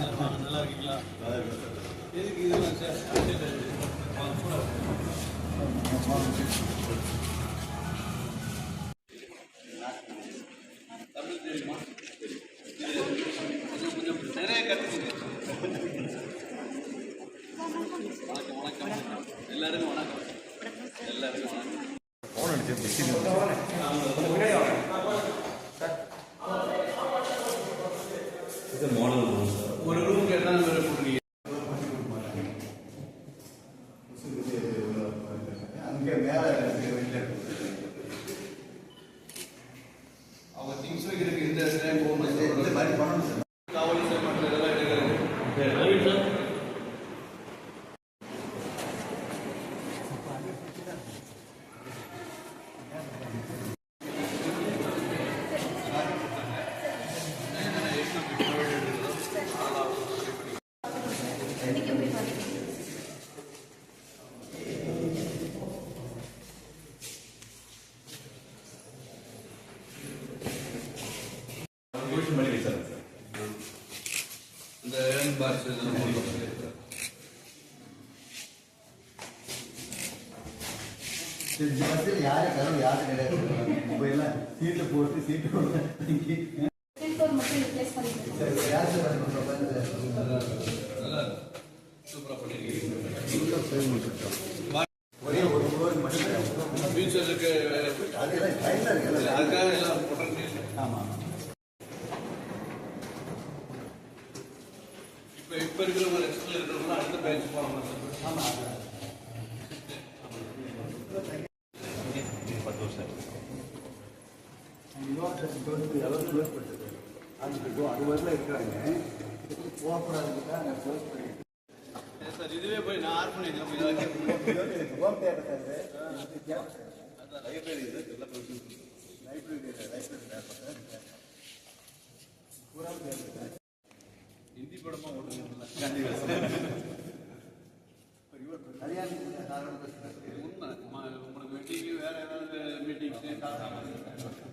நல்லா இருக்கீங்களா எதுக்கு இதெல்லாம் தமிழ் தெரியுமா கொஞ்சம் கொஞ்சம் நிறைய கற்றுக்குங்க வணக்கம். வணக்கம் எல்லாருக்கும் வணக்கம். எல்லாருக்கும் வணக்கம் ஃபோன் அடிச்சு ஒரு ரூமுக்கு எத்தனை பேர் போடுறீங்க அங்கே மேலே அவங்க திங்ஸ் வைக்கிறதுக்கு இந்த இந்த ஏர்ன் பாக்ஸ் இதெல்லாம் போட்டு சரி இந்த பஸ்ஸில் யாரும் கதவு யாரும் கிடையாது இப்போ எல்லாம் சீட்டில் போட்டு சீட்டு போட்டு யார் ஒரே ஒரு ஃப்ளோருக்கு மட்டும். ஃபியூச்சருக்கு அதுக்காக எல்லாம் ஆமாம் இப்போ இருக்கிறவங்க ரெஸ்ட்டில் இருக்கிறவங்க அடுத்த பேட்ச் போகலாம் ஆமாம் அது. வரல இருக்கிறாங்க சார் இதுவே போய் நான் ஆர்ட் லைப்ரரி லைப்ரரி லைப்ரரி கல்யாணத்துக்கு உண்மை உங்களுக்கு மீட்டிங்கு வேற ஏதாவது மீட்டிங்ஸ்